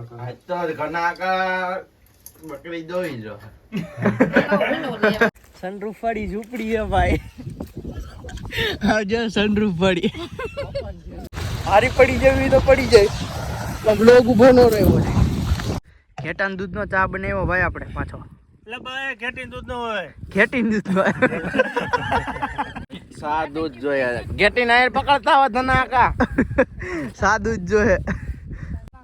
આજ તો ઘનાકા બકરી દોઈ જો. સનરૂફ વાળી ઝૂંપડી હે ભાઈ. હા સનરૂફ વાળી હારી પડી જવી તો પડી જાય. પણ બ્લોગ ઊભો ન રહ્યો ઘેટાન દૂધનો ચા બનાવ્યો ભાઈ આપણે પાછો. દૂધ નો હોય. ઘેટીન દૂધનો સાદું જ જોઈએ. ઘેટી નાયર પકડતા હોય ધનાકા. સાદું જ જોહે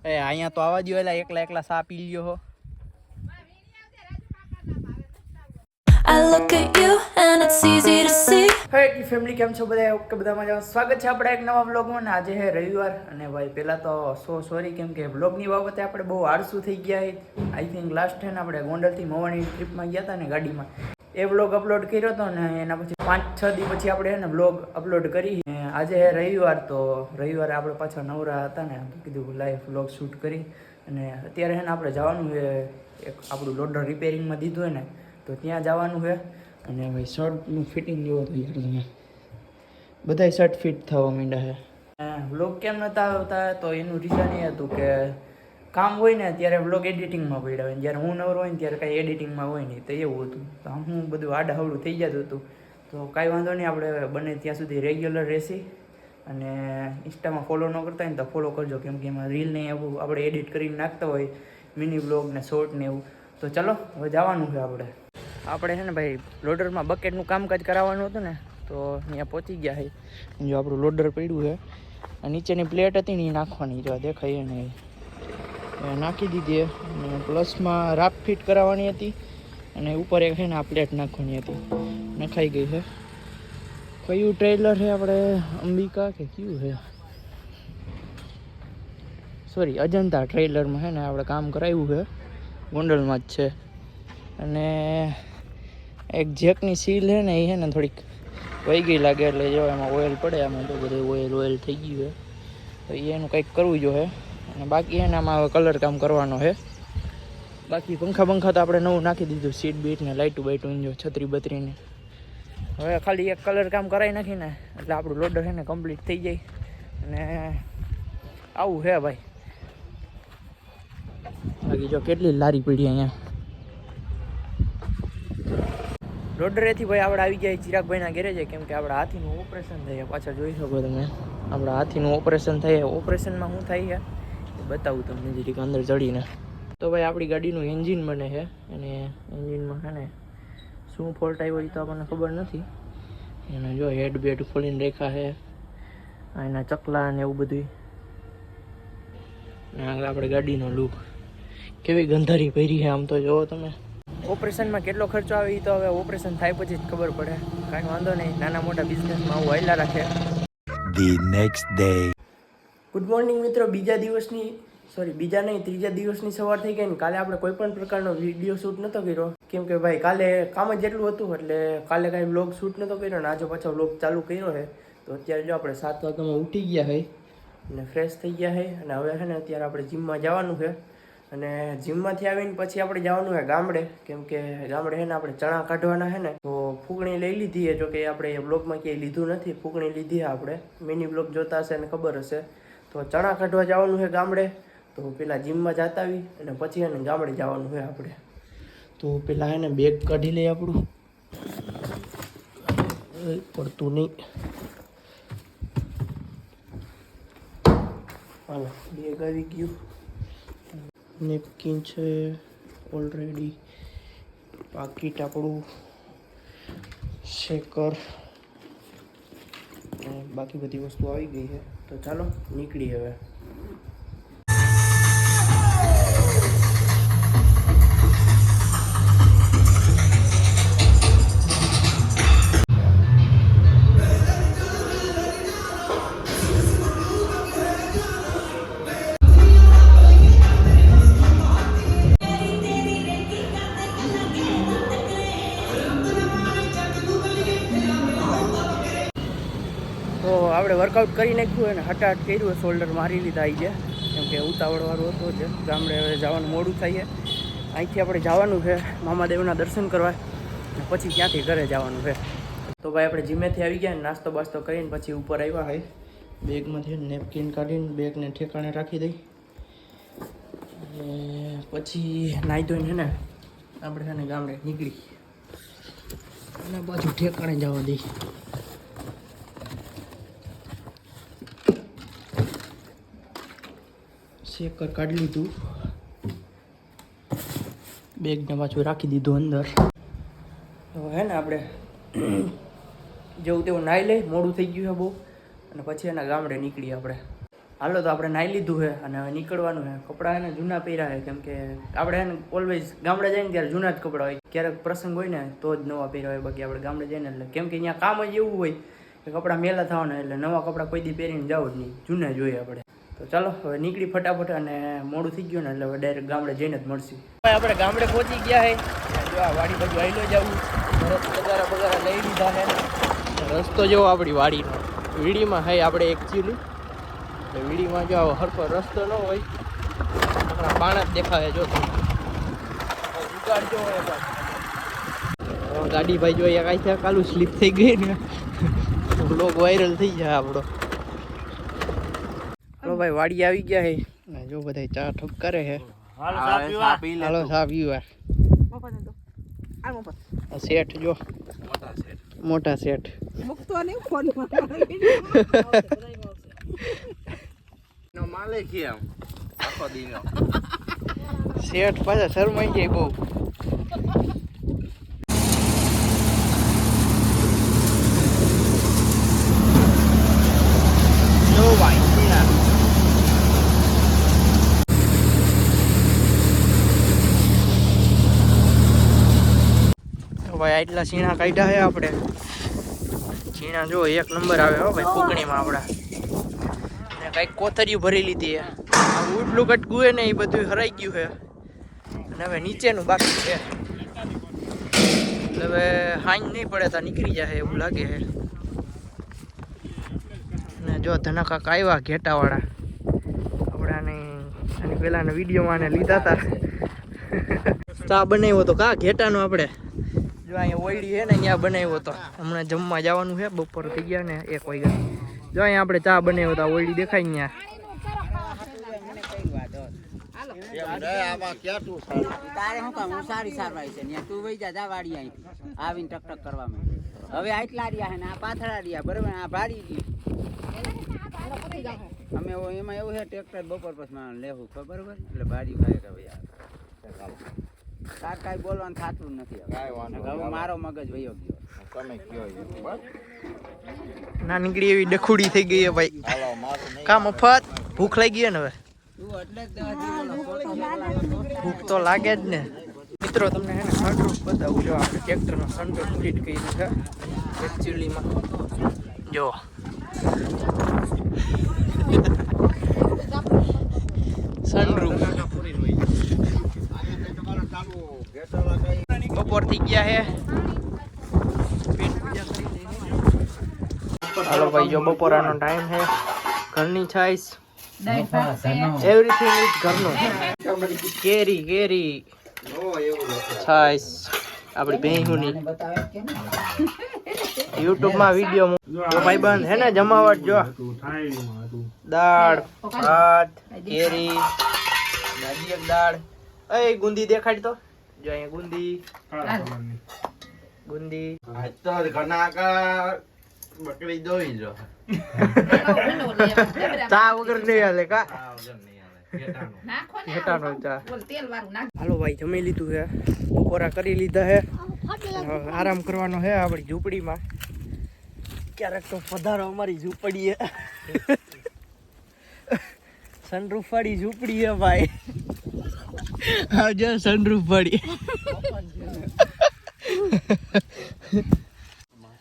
એ અહીંયા તો આવા એલા એકલા એકલા સા પી લ્યો હો. I look at you and it's easy to see. Hey family કેમ છો બધા? ઓકે બધા મજામાં? સ્વાગત છે આપણા એક નવા વ્લોગમાં ને આજે હે રવિવાર. અને ભાઈ પહેલાં તો સો સોરી કેમ કે વ્લોગની બાબતે આપણે બહુ આળસુ થઈ ગયા આઈ થિંક લાસ્ટ ટાઈમ આપણે ગોંડલથી મવાની ટ્રીપમાં ગયા હતા ને ગાડીમાં. એ વ્લોગ અપલોડ કર્યો હતો ને એના પછી પાંચ, છ દિવસ પછી આપણે એને વ્લોગ અપલોડ કરી. આજે રવિવાર તો રવિવારે આપણે પાછા નવરા હતા ને કીધું લાઈવ વ્લોગ શૂટ કરી. અને અત્યારે એને આપણે જવાનું છે એક આપણું લોડર રિપેરિંગમાં દીધું હોય ને, તો ત્યાં જવાનું છે. અને ભાઈ શર્ટનું ફિટિંગ જોવો તો યાર તમે બધાય શર્ટ ફિટ થવા માંડ્યા છે. વ્લોગ કેમ નતા આવતા? તો એનું રીઝન એ હતું કે કામ હોય ને ત્યારે વ્લોગ એડિટિંગમાં પડ્યા હોય જ્યારે હું નવરો હોય ને ત્યારે કાંઈ એડિટિંગમાં હોય નહીં. તો એવું હતું. તો હું બધું આડાહવડું થઈ જતું હતું. તો કાંઈ વાંધો નહીં, આપણે બને ત્યાં સુધી રેગ્યુલર રહેશી. અને ઇન્સ્ટામાં ફોલો ન કરતા હોય ને તો ફોલો કરજો. કેમ કે એમાં રીલ ને એવું આપણે એડિટ કરીને નાખતા હોય મિની બ્લોગ ને શોર્ટ ને એવું. તો ચલો, હવે જવાનું છે આપણે. આપણે છે ને ભાઈ લોડરમાં બકેટનું કામકાજ કરાવવાનું હતું ને, તો અહીંયા પહોંચી ગયા છે. જો આપણું લોડર પડ્યું છે. નીચેની પ્લેટ હતી ને એ નાખવાની, જો દેખાય ને એ નાખી દીધી અને પ્લસમાં રાપ ફિટ કરાવવાની હતી અને ઉપર એક છે ને આ પ્લેટ નાખવાની હતી. નખાઈ ગઈ છે. કયું ટ્રેલર છે આપણે? અંબિકા કે કયું છે? સોરી અજંતા ટ્રેલરમાં છે ને આપણે કામ કરાવ્યું છે. ગોંડલમાં જ છે. અને એક જેકની સીલ છે ને એ છે ને થોડીક વહી ગઈ લાગે એટલે જો એમાં ઓઇલ પડે આમાં તો બધું ઓઇલ ઓઇલ થઈ ગયું છે. તો એનું કંઈક કરવું જોઈએ. અને બાકી એને આમાં હવે કલર કામ કરવાનો છે. બાકી પંખા પંખા તો આપણે નવું નાખી દીધું સીટ બીટ ને લાઇટું બાઇટું જો, છત્રી બત્રીને હવે ખાલી એક કલર કામ કરાવી નાખીને, એટલે આપણું લોડર છે ને કમ્પ્લીટ થઈ જાય. અને આવું છે ભાઈ. બાકી જો કેટલી લારી પડી અહીંયા. રોડરેથી ભાઈ આપણે આવી ગયા ચિરાગભાઈના ગેરેજે કેમ કે આપણા હાથીનું ઓપરેશન થાય પાછળ જોઈ શકો તમે. આપણા હાથીનું ઓપરેશન થાય ઓપરેશનમાં શું થાય છે? બતાવું તમને જરીક અંદર ચડીને. તો ભાઈ આપણી ગાડીનું એન્જિન બને છે અને એન્જિનમાં છે ને શું ફોલ્ટ આવ્યો એ તો આપણને ખબર નથી. એને જો હેડ બેડ ખોલીને રેખા છે એના ચકલા ને એવું બધું આગળ આપણે ગાડીનો લુક કેવી ગંધારી પહેરી છે આમ તો જોવો તમે. ઓપરેશનમાં કેટલો ખર્ચો આવે એ તો હવે ઓપરેશન થાય પછી જ ખબર પડે. કાંઈ વાંધો નહીં, નાના મોટા બિઝનેસમાં આવું હાલ્યા રાખે. The next day. Good morning મિત્રો, બીજા દિવસની સોરી બીજા નહીં, ત્રીજા દિવસની સવાર થઈ ગઈ ને કાલે આપણે કોઈ પણ પ્રકારનો વીડિયો શૂટ નતો કર્યો. કેમ કે ભાઈ, કાલે કામ જ એટલું હતું, એટલે કાલે કાંઈ બ્લોગ શૂટ નતો કર્યો ને આજે પાછો બ્લોગ ચાલુ કર્યો છે. તો અત્યારે જો આપણે સાત વાગ્યામાં ઉઠી ગયા હોય અને ફ્રેશ થઈ ગયા છે અને હવે છે ને અત્યારે આપણે જીમમાં જવાનું છે. અને જીમમાંથી આવીને પછી આપણે જવાનું છે ગામડે. કેમ કે ગામડે છે ને આપણે ચણા કાઢવાના છે ને, તો ફૂગણી લઈ લીધી છે. જો કે આપણે બ્લોગમાં ક્યાંય લીધું નથી, ફૂગણી લીધી આપણે. મિની બ્લોગ જોતા હશે ને ખબર હશે. તો ચણા કાઢવા જવાનું છે ગામડે. તો પેલા જીમમાં જતા આવી અને પછી એને ગામડે જવાનું છે આપણે. તો પેલા એને બેગ કાઢી લઈએ આપણું. પડતું નહીં. હાલો બેગ આવી ગયું. નેપકિન છે ઓલરેડી પાકીટ આપણું શેકર બાકી બધી વસ્તુ આવી ગઈ છે. તો ચાલો નીકળી હવે. આપણે વર્કઆઉટ કરી નાખ્યું અને હટાટ કર્યું શોલ્ડર મારી લીધા આવી ગયા. કેમ કે ઉતાવળવાળું હતું જ. ગામડે હવે જવાનું મોડું થાય અહીંથી આપણે જવાનું છે, મામાદેવના દર્શન કરવા. પછી ક્યાંથી ઘરે જવાનું છે. તો ભાઈ આપણે જીમેથી આવી ગયા નાસ્તો બાસ્તો કરીને પછી ઉપર આવ્યા હોય બેગમાંથી નેપકિન કાઢીને બેગને ઠેકાણે રાખી દઈ. પછી નાહી ધોઈને ને આપણે છે ને ગામડે નીકળી. અને પાછું ઠેકાણે જવા દઈ. શેકર કાઢી લીધું. બેગને પાછું રાખી દીધું અંદર. હવે હે ને આપણે જેવું તેવું નાહી લઈ, મોડું થઈ ગયું છે બહુ. અને પછી એના ગામડે નીકળીએ આપણે. હાલો તો આપણે નાહી લીધું છે અને નીકળવાનું છે કપડાં એને જૂના પહેર્યા છે કેમ કે આપણે એને ઓલવેઝ ગામડે જઈને ત્યારે જૂના જ કપડાં હોય. ક્યારેક પ્રસંગ હોય ને તો જ નવા પહેર્યા હોય બાકી આપણે ગામડે જઈને એટલે. કેમ કે અહીંયા કામ જ એવું હોય કે કપડાં મેલા થવાના એટલે નવા કપડાં કોઈ દી પહેરીને જાવ જ નહીં. જૂના જોઈએ આપણે. તો ચાલો હવે નીકળી ફટાફટ અને મોડું થઈ ગયું ને એટલે હવે ડાયરેક્ટ ગામડે જઈને જ મળશું. આપણે ગામડે પહોંચી ગયા છે જો આ વાડી બાજુ આવેલો જવું સરસ બગારા બગારા લઈ લીધા છે રસ્તો જેવો આપણી વાડીનો. વીડીમાં હે આપણે એકચ્યુઅલી એટલે વીડીમાં જો આવો હરકો રસ્તો ન હોય. આપણા પાણા જ દેખાય જો. ગાડી ભાઈ જો એક આઈ કાલું સ્લીપ થઈ ગઈ ને. બ્લોગ વાયરલ થઈ જાય આપણો. ભાઈ વાડી આવી ગયા હે. ને જો બધા ચા ઠપ કરે છે હાલ ચા પીવા. હાલો ચા પીવા. આ શેઠ જો. મોટા શેઠ. નો માલે છે આમ. આખો દીનો. શેઠ પાછા શરમાઈ જાય બહુ જો ભાઈ શીણા. તો ભાઈ, આટલા સીણા કાઢ્યા છે આપણે. સીણા જો, એક નંબર આવે હો ભાઈ, ફૂકણીમાં આપણા. ને કંઈક કોથરિયું ભરી લીધી છે. ઉટલું કટકું હે ને એ બધું હરાઈ ગયું છે. અને હવે નીચેનું બાકી છે. એટલે હવે હાંજ નહીં પડે તો નીકળી જાય એવું લાગે છે. ને જો, ધનકા આવ્યા ઘેટાવાળા. આપણાને આને પહેલાના વિડીયોમાં લીધા હતા ચા બનાવ્યો તો કા ઘેટાનો આપણે? જો અહીંયા ઓયડી છે ને, અહીંયા બનાવ્યો હતો હમણાં જમવા જવાનું છે, બપોર થઈ ગયા ને એક વાગ્યા. જો અહીંયા આપણે ચા બનાવ્યો હતો ઓયડી દેખાય ને ત્યાં તારે શું કામ સારી સારવાય છે ને તું વહી જા જા અહીંથી આવીને ટકટક ટક કરવા હવે આટલા રહ્યા છે આ પાથરા રહ્યા, બરોબર? આ ભાડી ગઈ અમે એમાં એવું છે, ટ્રેક્ટર બપોર પછી લેવું બરાબર એટલે ભાડી ભાઈ આ. તાર કાંઈ બોલવાનું થતું જ નથી હવે. વાંધો હવે મારો મગજ વયો ગયો. તમે કયો ઈ. બસ? ના નીકળી એવી ડખુડી થઈ ગઈ હે ભાઈ. કા મફત? ભૂખ લાગી ગઈ ને હવે. ભૂખ તો લાગે જ ને. મિત્રો તમને હે ને સનરૂફ બતાવું જો આપણે ટ્રેક્ટરનો સનરૂફ ફિટ કર્યું છે. એકચ્યુઅલીમાં જો સનરૂફ બપોર થઈ ગયા હે. હાલો ભાઈ, જો બપોરાનો ટાઈમ હે. ઘરની છાઈસ એવરીથિંગ ઇઝ ઘરનું. કેરી કેરી. છાઈસ આપણી ભેંસુની યુટ્યુબમાં વીડિયો જો ભાઈબંધ હે ને, જમાવટ જો. દાળ, ભાત, કેરી. દાળ. એ ગુંદી દેખાડી તો. જો અહીંયા ગુંદી ગુંદી આજ તો ઘણા કા બકરી દોઈ જો ચા વગર નહીં હાલે કા હાલો ભાઈ જમી લીધું છે બપોરા કરી લીધા છે આરામ કરવાનો છે આપણી ઝૂંપડીમાં ક્યારેક તો પધારો અમારી ઝૂંપડીએ સનરૂફ વાળી ઝૂંપડી છે ભાઈ આવજો સનરૂફ વાળી.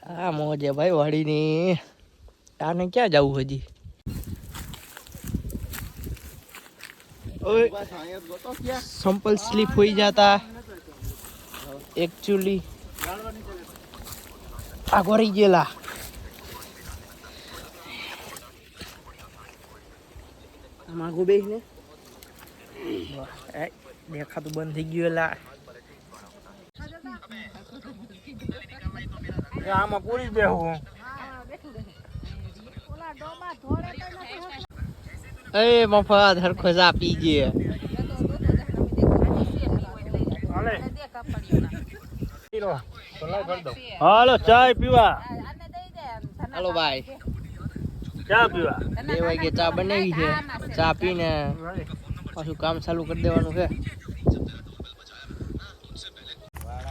હા મોજે ભાઈ વાડીની તાને ક્યાં જવું હજી? સંપલ સ્લીપ હોઈ જતા. એકચ્યુઅલી આગો રહી ગયેલા. આમાં આગો બેસ ને દેખાતું બંધ થઈ ગયું એલા આમાં પૂરી બેહું એ મફત હરખો ચા પી ગયે હાલો ચાય પીવા હાલો ભાઈ ચા પીવા બે વાગે ચા બનાવી છે ચા પીને પાછું કામ ચાલુ કરી દેવાનું છે.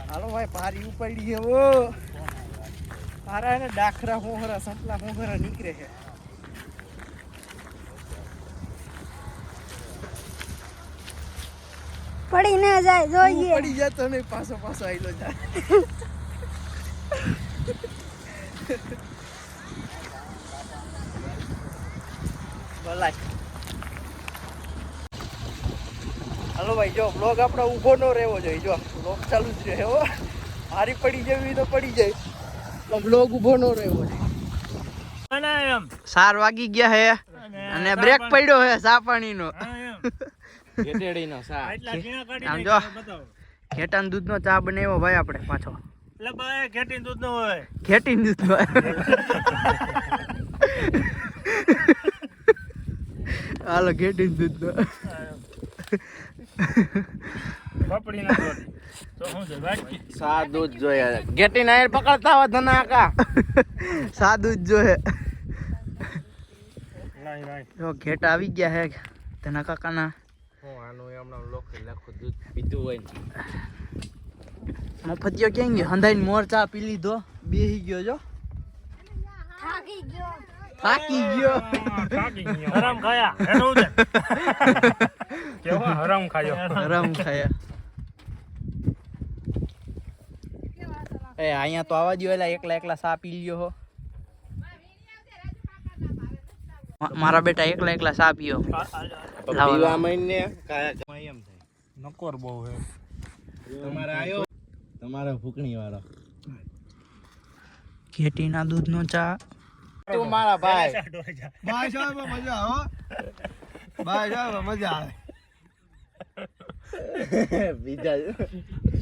હાલો ભાઈ પારી ઉપાડી છે ઓ પારા એને ડાખરા હોહરા સંપલા હોહરા નીકળે છે. પડી ના જાય જોઈએ. પડી તો નહીં પાછો પાછો આવેલો જાય બોલાય હાલો ભાઈ જો બ્લોગ આપણો ઊભો ન રહેવો જોઈએ. જો બ્લોગ ચાલુ જ રહે હો. હારી પડી જવી તો પડી જાય. તો બ્લોગ ઊભો ન રહેવો જોઈએ. સાર વાગી ગયા હે. અને બ્રેક પડ્યો હે સા પાણીનો હા, એમ. ગેટેડીનો સા આમ જો. બતાવો. ઘેટાનો દૂધનો ચા બનાવ્યો ભાઈ આપણે પાછો. એટલે ભાઈ ઘેટી દૂધ નો હોય. ઘેટીનો દૂધનો હાલો ઘેટીનો દૂધનો પપડી ના દોરી તો શું છે વાટકી? સા દૂધ જોઈએ. ગેટી નાયર પકડતા હોય ધના કા સાદું જ લાઈ જો ઘેટા આવી ગયા હે તેના કાકાના. હું આનું હમણાં લોકો લખું દૂધ પીતું હોય ને. મફતિયો ક્યાં ગયો? હંધાઈ મોર ચા પી લીધો. બેહી ગયો જો. થાકી ગયો. થાકી ગયો. હરામ ખાયા. છે કેવો? હરામ ખાયો. હરામ ખાયા. એ અહીંયા તો આવા દો એલા એકલા એકલા સા પી લ્યો હો. મારા બેટા એકલા એકલા સા પીયો. પીવા મહિને કાયા એમ થાય. નકોર બહુ હે. તમારે આયો? તમારો ફૂકણી વાળો ઘેટીના દૂધનો ચા. તું મારા ભાઈ. ભાઈ સાહેબ મજા આવે ભાઈ સાહેબ મજા આવે. બીજા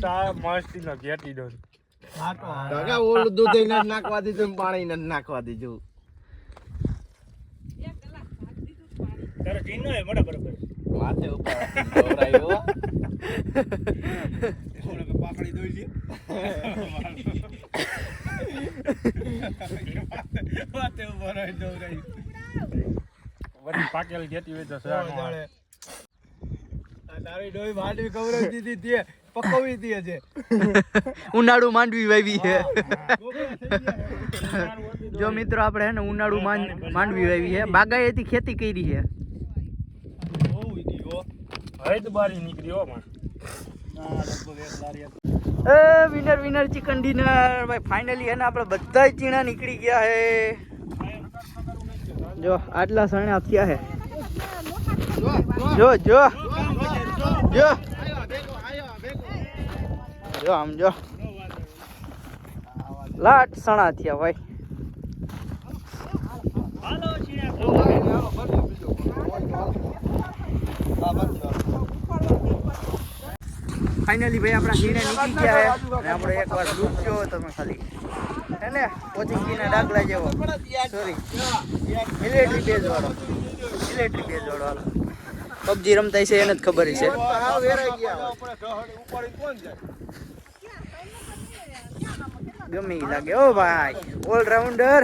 ચા મસ્તી નો ઘેટી દો કાકા ઓલું દૂધ એને નાખવા દીધું પાણી ને નાખવા દીધું. તારે મોટા બરોબર માથે ઉપર દોરાયો પાકડી દોઈ છે? વાતે ઊભો રહી દોરાઈ વળી પાકેલ ઘેટી હોય તો સા તારી ડોઈ માંડવી કવરાઈ દીધી તે. પકવી દી છે ઉનાળુ માંડવી વાવી છે. જો મિત્રો આપણે હે ને ઉનાળુ માંડ- માંડવી વાવી છે. બાગાયતી ખેતી કરી છે. હવે તો બારી નીકળી હો માં. એ વિનર વિનર ચિકન ડિનર ભાઈ ફાઇનલી હે ને આપણે બધા ચીણા નીકળી ગયા હે. જો, આટલા સણા થયા હે. જો જો. જો. જો, આમ જો. લાટ સણા થયા, ભાઈ. હાલો ફાઇનલી ભાઈ આપણા ઘીને નીકળી ગયા અને આપણે એકવાર લૂટ જો તમે ખાલી. હે ને? પોચીંગીના ડાકલા જેવો. સોરી મિલિટરી બેઝ વાળો. મિલિટરી બેઝ વાળો પબજી રમતા છે, એને જ ખબર છે. ગમે લાગે. ઓ ભાઈ ઓલરાઉન્ડર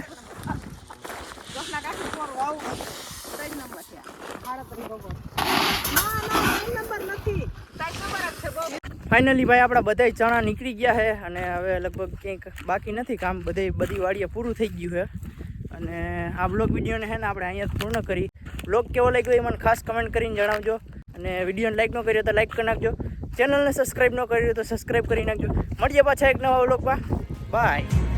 ફાઇનલી ભાઈ, આપણા બધાય ચણા નીકળી ગયા છે અને હવે લગભગ ક્યાંક બાકી નથી કામ. બધે બધી વાડીએ પૂરું થઈ ગયું છે. અને આ બ્લોગ વિડીયોને છે ને આપણે અહીંયા પૂર્ણ કરી. બ્લોગ કેવો લાગ્યો એ મને ખાસ કમેન્ટ કરીને જણાવજો. અને વિડીયોને લાઇક ન કર્યો તો લાઇક કરી નાખજો. ચેનલને સબસ્ક્રાઈબ ન કર્યું તો સબસ્ક્રાઈબ કરી નાખજો. મળીએ પાછા એક નવા બ્લોગમાં બાય